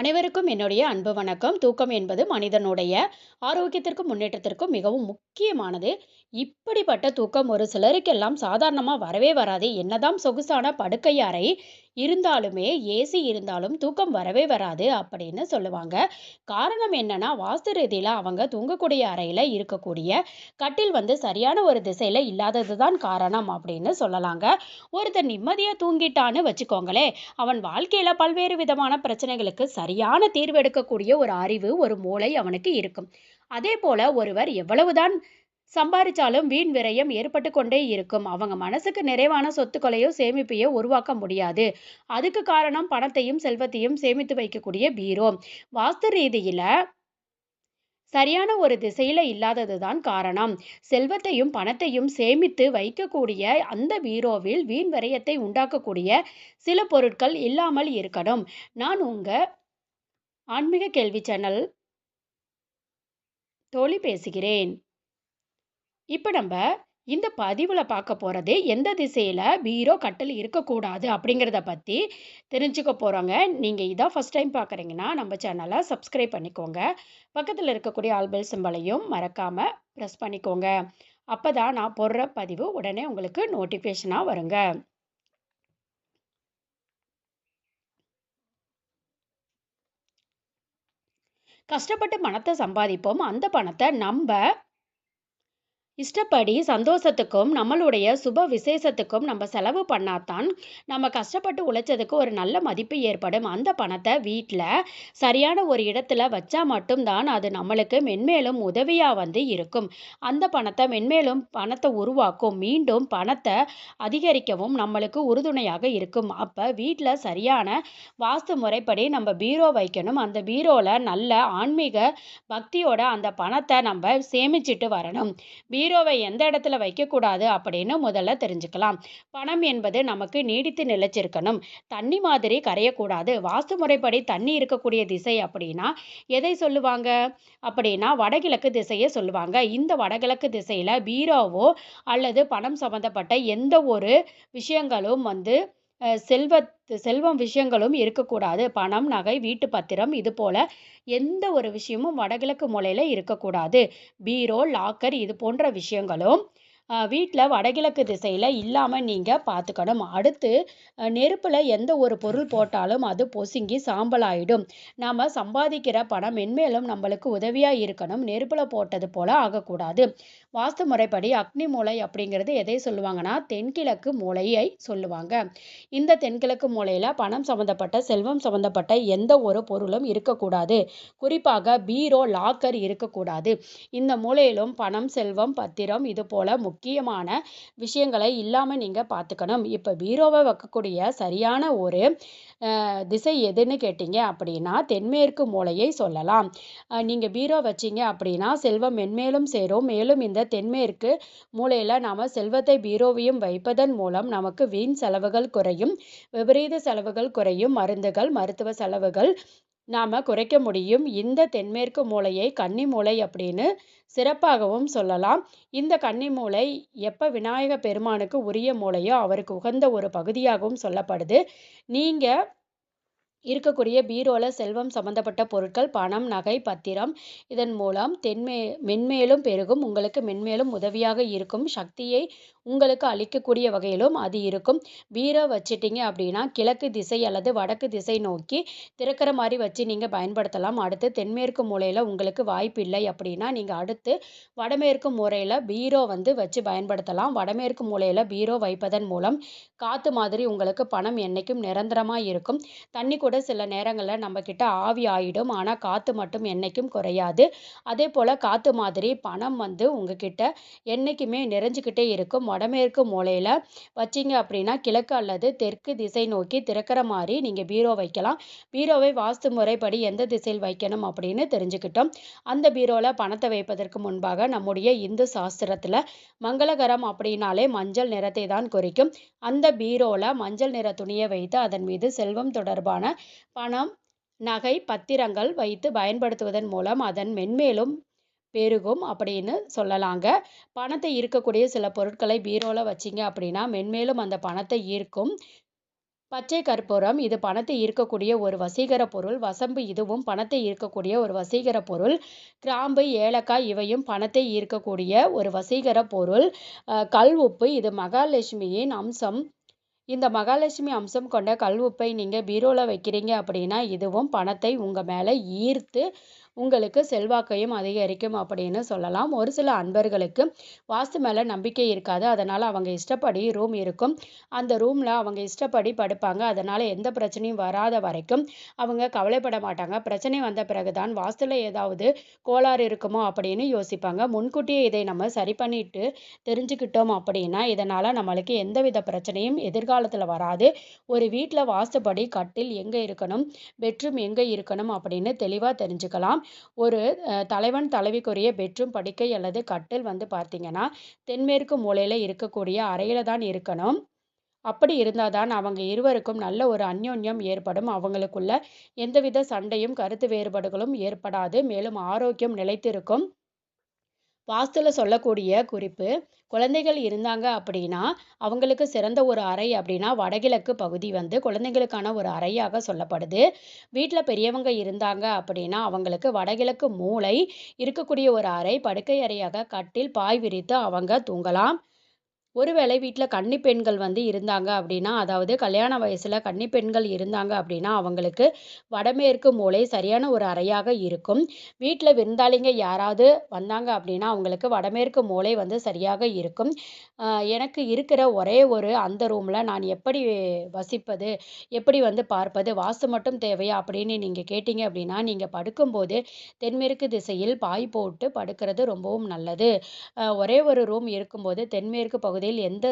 அனைவருக்கும் என்னுடைய அன்பு வணக்கம். தூக்கம் என்பது மனிதனுடைய ஆரோக்கியத்திற்கும் முன்னேற்றத்திற்கும் மிகவும் முக்கியமானது. இப்படிப்பட்ட தூக்கம் ஒரு சிலருக்கெல்லாம் சாதாரணமாக வரவே வராது. என்னதான் சொகுசான படுக்கை அறை இருந்தாலுமே ஏசி இருந்தாலும் தூக்கம் வரவே வராது அப்படின்னு சொல்லுவாங்க. காரணம் என்னன்னா வாஸ்து ரீதியில் அவங்க தூங்கக்கூடிய அறையில் இருக்கக்கூடிய கட்டில் வந்து சரியான ஒரு திசையில் இல்லாதது தான் காரணம் அப்படின்னு சொல்லலாங்க. ஒருத்தர் நிம்மதியாக தூங்கிட்டான்னு வச்சுக்கோங்களேன் அவன் வாழ்க்கையில் பல்வேறு விதமான பிரச்சனைகளுக்கு சரியான தீர்வு எடுக்கக்கூடிய ஒரு அறிவு ஒரு மூளை அவனுக்கு இருக்கும். அதே போல ஒருவர் எவ்வளவுதான் சம்பாதிச்சாலும் வீண் விரயம் ஏற்பட்டு கொண்டே இருக்கும். அவங்க மனசுக்கு நிறைவான சொத்துக்களையோ சேமிப்பையோ உருவாக்க முடியாது. அதுக்கு காரணம் பணத்தையும் செல்வத்தையும் சேமித்து வைக்கக்கூடிய பீரோ. வாஸ்து ரீதியில சரியான ஒரு திசையில இல்லாதது தான் காரணம். செல்வத்தையும் பணத்தையும் சேமித்து வைக்கக்கூடிய அந்த பீரோவில் வீண் விரயத்தை உண்டாக்கக்கூடிய சில பொருட்கள் இல்லாமல் இருக்கணும். நான் உங்க ஆன்மீக கேள்வி சேனல் தோழி பேசுகிறேன். இப்போ நம்ம இந்த பதிவில் பார்க்க போகிறது எந்த திசையில் பீரோ கட்டில் இருக்கக்கூடாது அப்படிங்கிறத பற்றி தெரிஞ்சுக்க போகிறோங்க நீங்கள் இதான் ஃபஸ்ட் டைம் பார்க்குறீங்கன்னா நம்ம சேனலை சப்ஸ்கிரைப் பண்ணிக்கோங்க. பக்கத்தில் இருக்கக்கூடிய ஆல்பெல் சிம்பளையும் மறக்காமல் ப்ரெஸ் பண்ணிக்கோங்க. அப்போ தான் நான் போடுற பதிவு உடனே உங்களுக்கு நோட்டிஃபிகேஷனாக வருங்க. கஷ்டப்பட்டு பணத்தை சம்பாதிப்போம். அந்த பணத்தை நம்ம இஷ்டப்படி சந்தோஷத்துக்கும் நம்மளுடைய சுப விசேஷத்துக்கும் நம்ம செலவு பண்ணாதான் நம்ம கஷ்டப்பட்டு உழைச்சதுக்கு ஒரு நல்ல மதிப்பு ஏற்படும். அந்த பணத்தை வீட்டில் சரியான ஒரு இடத்துல வச்சா மட்டும்தான் அது நம்மளுக்கு மென்மேலும் உதவியாக வந்து இருக்கும். அந்த பணத்தை மென்மேலும் பணத்தை உருவாக்கும். மீண்டும் பணத்தை அதிகரிக்கவும் நம்மளுக்கு உறுதுணையாக இருக்கும். அப்போ வீட்டில் சரியான வாஸ்து முறைப்படி நம்ம பீரோ வைக்கணும். அந்த பீரோவில் நல்ல ஆன்மீக பக்தியோட அந்த பணத்தை நம்ம சேமிச்சிட்டு வரணும். பீரோ ஹீரோவை எந்த இடத்துல வைக்கக்கூடாது அப்படின்னு முதல்ல தெரிஞ்சுக்கலாம். பணம் என்பது நமக்கு நீடித்து நிலைச்சிருக்கணும் தண்ணி மாதிரி கரையக்கூடாது. வாஸ்து முறைப்படி தண்ணி இருக்கக்கூடிய திசை அப்படின்னா எதை சொல்லுவாங்க? அப்படின்னா வடகிழக்கு திசையை சொல்லுவாங்க. இந்த வடகிழக்கு திசையில் பீரோவோ அல்லது பணம் சம்மந்தப்பட்ட எந்த ஒரு விஷயங்களும் வந்து செல்வத் செல்வம் விஷயங்களும் இருக்கக்கூடாது. பணம் நகை வீட்டு பத்திரம் இது போல எந்த ஒரு விஷயமும் வடகிழக்கு மூலையில் இருக்கக்கூடாது. பீரோ லாக்கர் இது போன்ற விஷயங்களும் வீட்டில் வடகிழக்கு திசையில் இல்லாமல் நீங்கள் பார்த்துக்கணும் அடுத்து நெருப்பில் எந்த ஒரு பொருள் போட்டாலும் அது பொசுங்கி சாம்பல் ஆகிடும் நாம் சம்பாதிக்கிற பணம் மென்மேலும் நம்மளுக்கு உதவியாக இருக்கணும். நெருப்பில் போட்டது போல் ஆகக்கூடாது. வாஸ்து முறைப்படி அக்னி மூளை அப்படிங்கிறது எதை சொல்லுவாங்கன்னா தென்கிழக்கு மூளையை சொல்லுவாங்க. இந்த தென்கிழக்கு மூலையில் பணம் சம்மந்தப்பட்ட செல்வம் சம்மந்தப்பட்ட எந்த ஒரு பொருளும் இருக்கக்கூடாது. குறிப்பாக பீரோ லாக்கர் இருக்கக்கூடாது. இந்த மூலையிலும் பணம் செல்வம் பத்திரம் இது போல முக்கியமான விஷயங்களை இல்லாமல் நீங்கள் பார்த்துக்கணும். இப்போ பீரோவை வைக்கக்கூடிய சரியான ஒரு திசை எதுன்னு கேட்டீங்க அப்படின்னா தென்மேற்கு மூலையை சொல்லலாம். நீங்கள் பீரோ வச்சிங்க அப்படின்னா செல்வம் மென்மேலும் சேரும். மேலும் இந்த தென்மேற்கு மூலையில் நாம் செல்வத்தை பீரோவையும் வைப்பதன் மூலம் நமக்கு வீண் செலவுகள் குறையும் விபரீத செலவுகள் குறையும் மருந்துகள் மருத்துவ செலவுகள் நாம் குறைக்க முடியும். இந்த தென்மேற்கு மூலையை கன்னி மூளை அப்படின்னு சிறப்பாகவும் சொல்லலாம். இந்த கன்னி மூலை எப்போ விநாயக பெருமானுக்கு உரிய மூலையோ அவருக்கு உகந்த ஒரு பகுதியாகவும் சொல்லப்படுது. நீங்கள் இருக்கக்கூடிய பீரோவில் செல்வம் சம்மந்தப்பட்ட பொருட்கள் பணம் நகை பத்திரம். இதன் மூலம் தென்மே மென்மேலும் பெருகும். உங்களுக்கு மென்மேலும் உதவியாக இருக்கும். சக்தியை உங்களுக்கு அளிக்கக்கூடிய வகையிலும் அது இருக்கும். பீரோ வச்சிட்டிங்க அப்படின்னா கிழக்கு திசை அல்லது வடக்கு திசை நோக்கி திறக்கிற மாதிரி வச்சு நீங்கள் பயன்படுத்தலாம். அடுத்து தென்மேற்கு மூலையில் உங்களுக்கு வாய்ப்பு இல்லை அப்படின்னா நீங்கள் அடுத்து வடமேற்கு மூலையில் பீரோ வந்து வச்சு பயன்படுத்தலாம். வடமேற்கு மூலையில் பீரோ வைப்பதன் மூலம் காற்று மாதிரி உங்களுக்கு பணம் என்றைக்கும் நிரந்தரமாக இருக்கும். தண்ணி கூட சில நேரங்களில் நம்மக்கிட்ட ஆவி ஆயிடும். ஆனால் காற்று மட்டும் என்றைக்கும் குறையாது. அதே போல் காற்று மாதிரி பணம் வந்து உங்ககிட்ட என்றைக்குமே நிறைஞ்சிக்கிட்டே இருக்கும். வடமேற்கு மூலையில் வச்சிங்க அப்படின்னா கிழக்கு அல்லது தெற்கு திசை நோக்கி திறக்கிற மாதிரி நீங்கள் பீரோ வைக்கலாம். பீரோவை வாஸ்து முறைப்படி எந்த திசையில் வைக்கணும் அப்படின்னு தெரிஞ்சுக்கிட்டோம். அந்த பீரோவில் பணத்தை வைப்பதற்கு முன்பாக நம்முடைய இந்து சாஸ்திரத்தில் மங்களகரம் அப்படின்னாலே மஞ்சள் நிறத்தை தான் குறிக்கும். அந்த பீரோவில் மஞ்சள் நிற துணியை வைத்து அதன் மீது செல்வம் தொடர்பான பணம் நகை பத்திரங்கள் வைத்து பயன்படுத்துவதன் மூலம் அதன் மென்மேலும் பெருகும் அப்படின்னு சொல்லலாங்க. பணத்தை ஈர்க்கக்கூடிய சில பொருட்களை பீரோவில் வச்சிங்க அப்படின்னா மென்மேலும் அந்த பணத்தை ஈர்க்கும். பச்சை கற்பூரம் இது பணத்தை ஈர்க்கக்கூடிய ஒரு வசீகர பொருள். வசம்பு இதுவும் பணத்தை ஈர்க்கக்கூடிய ஒரு வசீகர பொருள். கிராம்பு ஏலக்காய் இவையும் பணத்தை ஈர்க்கக்கூடிய ஒரு வசீகர பொருள். கல் உப்பு இது மகாலட்சுமியின் அம்சம். இந்த மகாலட்சுமி அம்சம் கொண்ட கல் உப்பை நீங்கள் பீரோவில் வைக்கிறீங்க அப்படின்னா இதுவும் பணத்தை உங்கள் மேலே ஈர்த்து உங்களுக்கு செல்வாக்கையும் அதிகரிக்கும் அப்படின்னு சொல்லலாம். ஒரு சில அன்பர்களுக்கு வாஸ்து மேலே நம்பிக்கை இருக்காது. அதனால் அவங்க இஷ்டப்படி ரூம் இருக்கும். அந்த ரூமில் அவங்க இஷ்டப்படி படுப்பாங்க. அதனால் எந்த பிரச்சனையும் வராத வரைக்கும் அவங்க கவலைப்பட மாட்டாங்க. பிரச்சனை வந்த பிறகுதான் வாஸ்துல ஏதாவது கோளாறு இருக்குமோ அப்படின்னு யோசிப்பாங்க. முன்கூட்டியே இதை நம்ம சரி பண்ணிட்டு தெரிஞ்சுக்கிட்டோம் அப்படின்னா இதனால் நம்மளுக்கு எந்தவித பிரச்சனையும் எதிர்காலத்தில் வராது. ஒரு வீட்டில் வாஸ்துப்படி கட்டில் எங்கே இருக்கணும்? பெட்ரூம் எங்கே இருக்கணும்? அப்படின்னு தெளிவாக தெரிஞ்சுக்கலாம். ஒரு தலைவன் தலைவிக்குரிய பெட்ரூம் படுக்கை அல்லது கட்டில் வந்து பார்த்தீங்கன்னா தென்மேற்கு மூலையில் இருக்கக்கூடிய அறையில் தான் இருக்கணும். அப்படி இருந்தால் தான் அவங்க இருவருக்கும் நல்ல ஒரு அந்யோன்யம் ஏற்படும். அவங்களுக்குள்ள எந்தவித சண்டையும் கருத்து வேறுபாடுகளும் ஏற்படாது. மேலும் ஆரோக்கியம் நிலைத்திருக்கும். வாஸ்துல சொல்லக்கூடிய குறிப்பு குழந்தைகள் இருந்தாங்க அப்படின்னா அவங்களுக்கு சிறந்த ஒரு அறை அப்படின்னா வடகிழக்கு பகுதி வந்து குழந்தைங்களுக்கான ஒரு அறையாக சொல்லப்படுது. வீட்டில் பெரியவங்க இருந்தாங்க அப்படின்னா அவங்களுக்கு வடகிழக்கு மூளை இருக்கக்கூடிய ஒரு அறை படுக்கை அறையாக கட்டில் பாய் விரித்து அவங்க தூங்கலாம். ஒருவேளை வீட்டில் கன்னி பெண்கள் வந்து இருந்தாங்க அப்படின்னா அதாவது கல்யாண வயசில் கன்னி பெண்கள் இருந்தாங்க அப்படின்னா அவங்களுக்கு வடமேற்கு மூலை சரியான ஒரு அறையாக இருக்கும். வீட்டில் விருந்தாளிங்க யாராவது வந்தாங்க அப்படின்னா அவங்களுக்கு வடமேற்கு மூலை வந்து சரியாக இருக்கும். எனக்கு இருக்கிற ஒரே ஒரு அந்த ரூமில் நான் எப்படி வசிப்பது எப்படி வந்து பார்ப்பது வாஸ்து மட்டும் தேவையா அப்படின்னு நீங்கள் கேட்டீங்க அப்படின்னா நீங்கள் படுக்கும்போது தென்மேற்கு திசையில் பாய் போட்டு படுக்கிறது ரொம்பவும் நல்லது. ஒரே ஒரு ரூம் இருக்கும்போது தென்மேற்கு பகுதி பகுதியில் எந்த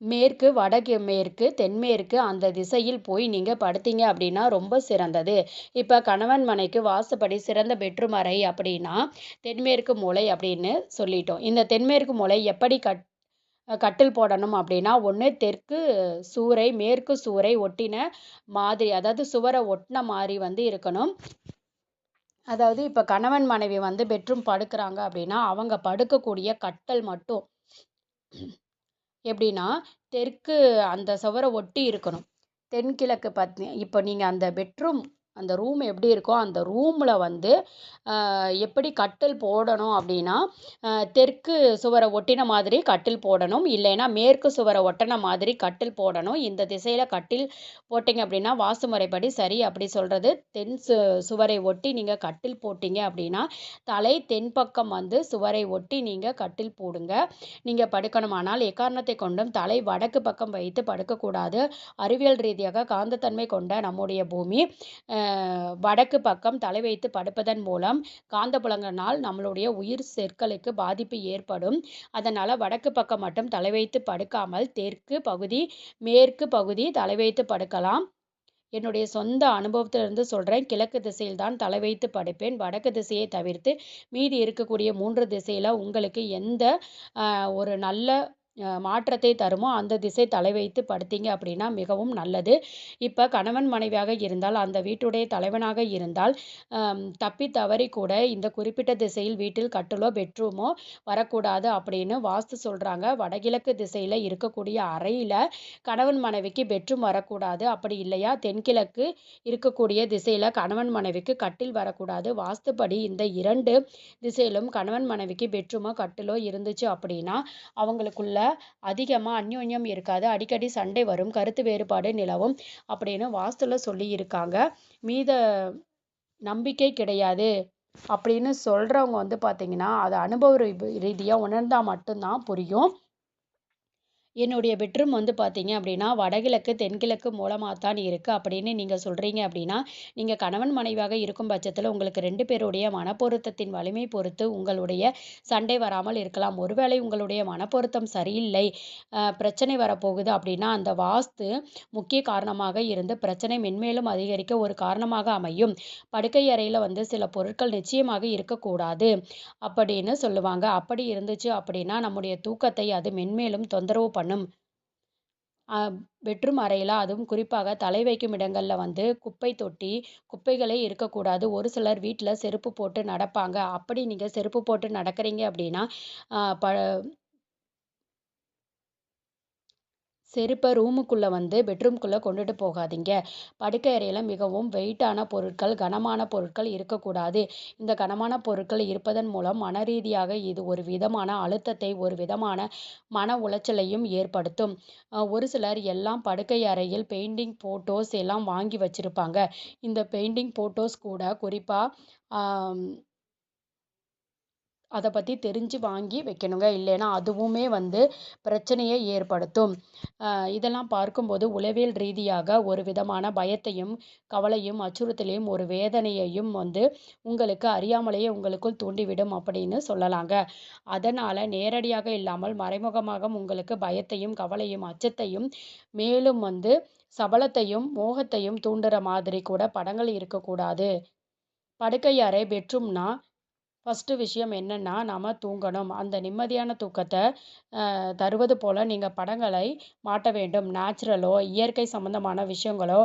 மேற்கு வடக்கு மேற்கு தென்மேற்கு அந்த திசையில் போய் நீங்கள் படுத்தீங்க அப்படின்னா ரொம்ப சிறந்தது. இப்போ கணவன் மனைக்கு வாசப்படி சிறந்த பெட்ரூம் அறை அப்படின்னா தென்மேற்கு மூலை அப்படின்னு சொல்லிட்டோம். இந்த தென்மேற்கு மூலை எப்படி கட் கட்டில் போடணும் அப்படின்னா ஒன்று தெற்கு சூறை மேற்கு சூறை ஒட்டின மாதிரி அதாவது சுவரை ஒட்டின மாதிரி வந்து இருக்கணும். அதாவது இப்போ கணவன் மனைவி வந்து பெட்ரூம் படுக்கிறாங்க அப்படின்னா அவங்க படுக்கக்கூடிய கட்டல் மட்டும் எப்படின்னா தெற்கு அந்த சுவரை ஒட்டி இருக்கணும். தென்கிழக்கு பத் இப்போ நீங்கள் அந்த பெட்ரூம் அந்த ரூம் எப்படி இருக்கோ அந்த ரூமில் வந்து எப்படி கட்டில் போடணும் அப்படின்னா தெற்கு சுவரை ஒட்டின மாதிரி கட்டில் போடணும். இல்லைன்னா மேற்கு சுவரை ஒட்டின மாதிரி கட்டில் போடணும். இந்த திசையில் கட்டில் போட்டிங்க அப்படின்னா வாசு முறைப்படி சரி அப்படி சொல்கிறது தென் சு சுவரை ஒட்டி நீங்கள் கட்டில் போட்டிங்க அப்படின்னா தலை தென் பக்கம் வந்து சுவரை ஒட்டி நீங்கள் கட்டில் போடுங்க. நீங்கள் படுக்கணுமானால் எக்காரணத்தை கொண்டும் தலை வடக்கு பக்கம் வைத்து படுக்கக்கூடாது. அறிவியல் ரீதியாக காந்தத்தன்மை கொண்ட நம்முடைய பூமி. வடக்கு பக்கம் தலை வைத்து படுப்பதன் மூலம் காந்தப்புலங்களால் நம்மளுடைய உயிர் செற்களுக்கு பாதிப்பு ஏற்படும். அதனால் வடக்கு பக்கம் மட்டும் தலை வைத்து படுக்காமல் தெற்கு பகுதி மேற்கு பகுதி தலை வைத்து படுக்கலாம். என்னுடைய சொந்த அனுபவத்திலிருந்து சொல்கிறேன் கிழக்கு திசையில் தான் தலை வைத்து படுப்பேன். வடக்கு திசையை தவிர்த்து மீதி இருக்கக்கூடிய மூன்று திசையில் உங்களுக்கு எந்த ஒரு நல்ல மாற்றத்தை தருமோ அந்த திசை தலை வைத்து படுத்தீங்க அப்படின்னா மிகவும் நல்லது. இப்போ கணவன் மனைவியாக இருந்தால் அந்த வீட்டுடைய தலைவனாக இருந்தால் தப்பி தவறி கூட இந்த குறிப்பிட்ட திசையில் வீட்டில் கட்டிலோ பெட்ரூமோ வரக்கூடாது அப்படின்னு வாஸ்து சொல்கிறாங்க வடகிழக்கு திசையில் இருக்கக்கூடிய அறையில் கணவன் மனைவிக்கு பெட்ரூம் வரக்கூடாது. அப்படி இல்லையா? தென்கிழக்கு இருக்கக்கூடிய திசையில் கணவன் மனைவிக்கு கட்டில் வரக்கூடாது. வாஸ்துப்படி இந்த இரண்டு திசையிலும் கணவன் மனைவிக்கு பெட்ரூமோ கட்டிலோ இருந்துச்சு அப்படின்னா அவங்களுக்குள்ள அதிகமாக அந்யோன்யம் இருக்காது. அடிக்கடி சண்டை வரும். கருத்து வேறுபாடு நிலவும் அப்படின்னு வாஸ்துல சொல்லி இருக்காங்க மீத நம்பிக்கை கிடையாது அப்படின்னு சொல்கிறவங்க வந்து பார்த்தீங்கன்னா அதை அனுபவ ரீதியாக உணர்ந்தால் மட்டும்தான் புரியும். என்னுடைய பெட்ரூம் வந்து பார்த்தீங்க அப்படின்னா வடகிழக்கு தென்கிழக்கு மூலமாக தான் இருக்குது அப்படின்னு நீங்கள் சொல்கிறீங்க அப்படின்னா நீங்கள் கணவன் மனைவியாக இருக்கும் பட்சத்தில் உங்களுக்கு ரெண்டு பேருடைய மனப்பொருத்தத்தின் வலிமை பொறுத்து உங்களுடைய சண்டை வராமல் இருக்கலாம். ஒருவேளை உங்களுடைய மனப்பொருத்தம் சரியில்லை பிரச்சனை வரப்போகுது அப்படின்னா அந்த வாஸ்து முக்கிய காரணமாக இருந்து பிரச்சனை மென்மேலும் அதிகரிக்க ஒரு காரணமாக அமையும். படுக்கை அறையில் வந்து சில பொருட்கள் நிச்சயமாக இருக்கக்கூடாது அப்படின்னு சொல்லுவாங்க. அப்படி இருந்துச்சு அப்படின்னா நம்முடைய தூக்கத்தை அது மென்மேலும் தொந்தரவு பண்ணும் பண்ணும் பெட்ரூம் அறையில்? அதுவும் குறிப்பாக தலை வைக்கும் இடங்களில் வந்து குப்பை தொட்டி குப்பைகளே இருக்கக்கூடாது. ஒரு சிலர் வீட்டில் செருப்பு போட்டு நடப்பாங்க. அப்படி நீங்கள் செருப்பு போட்டு நடக்கிறீங்க அப்படின்னா ப செருப்பை ரூமுக்குள்ளே வந்து பெட்ரூம்குள்ளே கொண்டுட்டு போகாதீங்க. படுக்கை அறையில் மிகவும் வெயிட்டான பொருட்கள் கனமான பொருட்கள் இருக்கக்கூடாது. இந்த கனமான பொருட்கள் இருப்பதன் மூலம் மன ரீதியாக இது ஒரு விதமான அழுத்தத்தை ஒரு விதமான மன உளைச்சலையும் ஏற்படுத்தும். ஒரு சிலர் எல்லாம் படுக்கை அறையில் பெயிண்டிங் ஃபோட்டோஸ் எல்லாம் வாங்கி வச்சுருப்பாங்க. இந்த பெயிண்டிங் ஃபோட்டோஸ் கூட குறிப்பாக அதை பற்றி தெரிஞ்சு வாங்கி வைக்கணுங்க. இல்லைன்னா அதுவுமே வந்து பிரச்சனையை ஏற்படுத்தும். இதெல்லாம் பார்க்கும்போது உளவியல் ரீதியாக ஒரு விதமான பயத்தையும் கவலையும் அச்சுறுத்தலையும் ஒரு வேதனையையும் வந்து உங்களுக்கு அறியாமலேயே உங்களுக்குள் தூண்டிவிடும் அப்படின்னு சொல்லலாங்க. அதனால் நேரடியாக இல்லாமல் மறைமுகமாக உங்களுக்கு பயத்தையும் கவலையும் அச்சத்தையும் மேலும் வந்து சபலத்தையும் மோகத்தையும் தூண்டுற மாதிரி கூட படங்கள் இருக்கக்கூடாது. படுக்கை அறை பெட்ரூம்னா ஃபஸ்ட்டு விஷயம் என்னென்னா நாம் தூங்கணும். அந்த நிம்மதியான தூக்கத்தை தருவது போல் நீங்கள் படங்களை மாட்ட வேண்டும். நேச்சுரலோ இயற்கை சம்மந்தமான விஷயங்களோ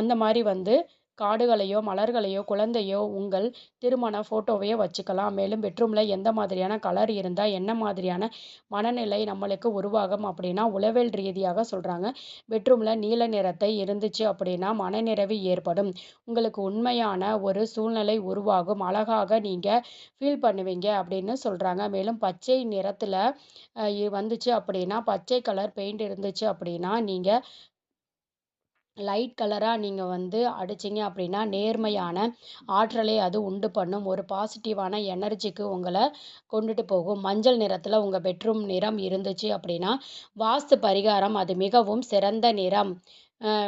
அந்த மாதிரி வந்து காடுகளையோ மலர்களையோ குழந்தையோ உங்கள் திருமண ஃபோட்டோவையோ வச்சுக்கலாம். மேலும் பெட்ரூமில் எந்த மாதிரியான கலர் இருந்தால் என்ன மாதிரியான மனநிலை நம்மளுக்கு உருவாகும் அப்படின்னா உளவியல் ரீதியாக சொல்கிறாங்க பெட்ரூமில் நீல நிறத்தை இருந்துச்சு அப்படின்னா மனநிறைவு ஏற்படும். உங்களுக்கு உண்மையான ஒரு சூழ்நிலை உருவாகும். அழகாக நீங்கள் ஃபீல் பண்ணுவீங்க அப்படின்னு சொல்கிறாங்க மேலும் பச்சை நிறத்தில் வந்துச்சு அப்படின்னா பச்சை கலர் பெயிண்ட் இருந்துச்சு அப்படின்னா நீங்கள் லைட் கலராக நீங்கள் வந்து அடிச்சிங்க அப்படின்னா நேர்மையான ஆற்றலை அது உண்டு பண்ணும். ஒரு பாசிட்டிவான எனர்ஜிக்கு உங்களை கொண்டுட்டு போகும். மஞ்சள் நிறத்தில் உங்கள் பெட்ரூம் நிறம் இருந்துச்சு அப்படின்னா வாஸ்து பரிகாரம் அது மிகவும் சிறந்த நிறம்.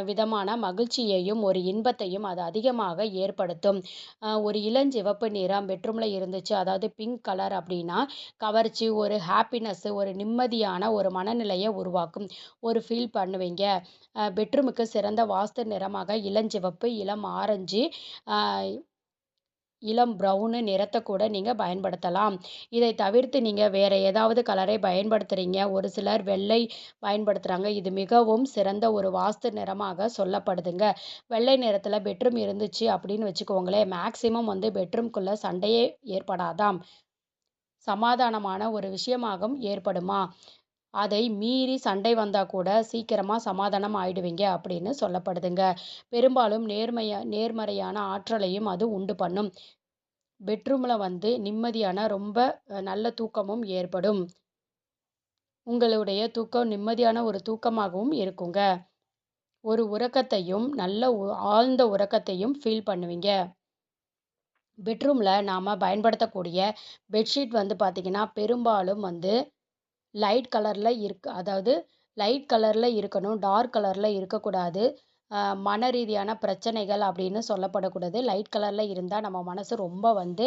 விதமான மகிழ்ச்சியையும் ஒரு இன்பத்தையும் அது அதிகமாக ஏற்படுத்தும். ஒரு இளஞ்சிவப்பு நிறம் பெட்ரூமில் இருந்துச்சு. அதாவது பிங்க் கலர் அப்படின்னா கவர்ச்சி ஒரு ஹாப்பினஸ்ஸு ஒரு நிம்மதியான ஒரு மனநிலையை உருவாக்கும். ஒரு ஃபீல் பண்ணுவீங்க. பெட்ரூமுக்கு சிறந்த வாஸ்து நிறமாக இளஞ்சிவப்பு இளம் ஆரஞ்சு இளம் ப்ரௌனு நிறத்தை கூட நீங்கள் பயன்படுத்தலாம். இதை தவிர்த்து நீங்கள் வேறு ஏதாவது கலரை பயன்படுத்துகிறீங்க ஒரு சிலர் வெள்ளை பயன்படுத்துகிறாங்க இது மிகவும் சிறந்த ஒரு வாஸ்து நிறமாக சொல்லப்படுதுங்க. வெள்ளை நிறத்தில் பெட்ரூம் இருந்துச்சு அப்படின்னு வச்சுக்கோங்களேன். மேக்சிமம் வந்து பெட்ரூம்குள்ளே சண்டையே ஏற்படாதாம். சமாதானமான ஒரு விஷயமாகவும் ஏற்படுமா? அதை மீறி சண்டை வந்தால் கூட சீக்கிரமாக சமாதானம் ஆயிடுவீங்க அப்படின்னு சொல்லப்படுதுங்க. பெரும்பாலும் நேர்மையா நேர்மறையான ஆற்றலையும் அது உண்டு பண்ணும். பெட்ரூமில் வந்து நிம்மதியான ரொம்ப நல்ல தூக்கமும் ஏற்படும். உங்களுடைய தூக்கம் நிம்மதியான ஒரு தூக்கமாகவும் இருக்குங்க. ஒரு உறக்கத்தையும் நல்ல ஆழ்ந்த உறக்கத்தையும் ஃபீல் பண்ணுவீங்க. பெட்ரூமில் நாம் பயன்படுத்தக்கூடிய பெட்ஷீட் வந்து பார்த்திங்கன்னா பெரும்பாலும் வந்து லைட் கலரில் இருக்க. அதாவது லைட் கலரில் இருக்கணும் டார்க் கலரில் இருக்கக்கூடாது. மன ரீதியான பிரச்சனைகள் அப்படின்னு சொல்லப்படக்கூடாது. லைட் கலரில் இருந்தால் நம்ம மனசு ரொம்ப வந்து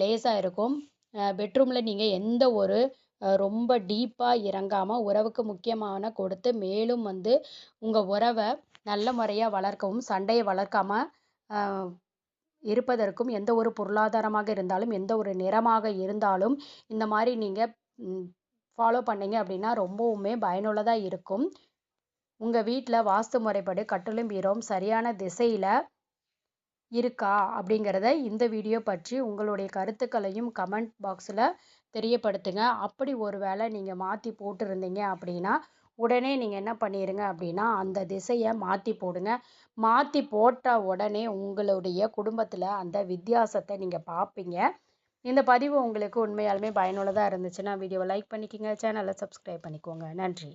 லேசாக இருக்கும். பெட்ரூமில் நீங்கள் எந்த ஒரு ரொம்ப டீப்பாக இறங்காமல் உறவுக்கு முக்கியமான கொடுத்து மேலும் வந்து உங்கள் உறவை நல்ல முறையாக வளர்க்கவும் சண்டையை வளர்க்காமல் இருப்பதற்கும் எந்த ஒரு பொருளாதாரமாக இருந்தாலும் எந்த ஒரு நிறமாக இருந்தாலும் இந்த மாதிரி நீங்கள் ஃபாலோ பண்ணிங்க அப்படின்னா ரொம்பவுமே பயனுள்ளதாக இருக்கும். உங்கள் வீட்டில் வாஸ்து முறைப்படி கட்டிலும் பீரோம் சரியான திசையில் இருக்கா அப்படிங்கிறத இந்த வீடியோ பற்றி உங்களுடைய கருத்துக்களையும் கமெண்ட் பாக்ஸில் தெரியப்படுத்துங்க. அப்படி ஒரு வேளை நீங்கள் மாற்றி போட்டிருந்தீங்க அப்படின்னா உடனே நீங்கள் என்ன பண்ணிடுங்க அப்படின்னா அந்த திசையை மாற்றி போடுங்க. மாற்றி போட்ட உடனே உங்களுடைய குடும்பத்தில் அந்த வித்தியாசத்தை நீங்கள் பார்ப்பீங்க இந்த பதிவு உங்களுக்கு உண்மையாலுமே பயனுள்ளதாக இருந்துச்சுன்னா வீடியோவை லைக் பண்ணிக்கோங்க சேனலை சப்ஸ்கிரைப் பண்ணிக்கோங்க. நன்றி.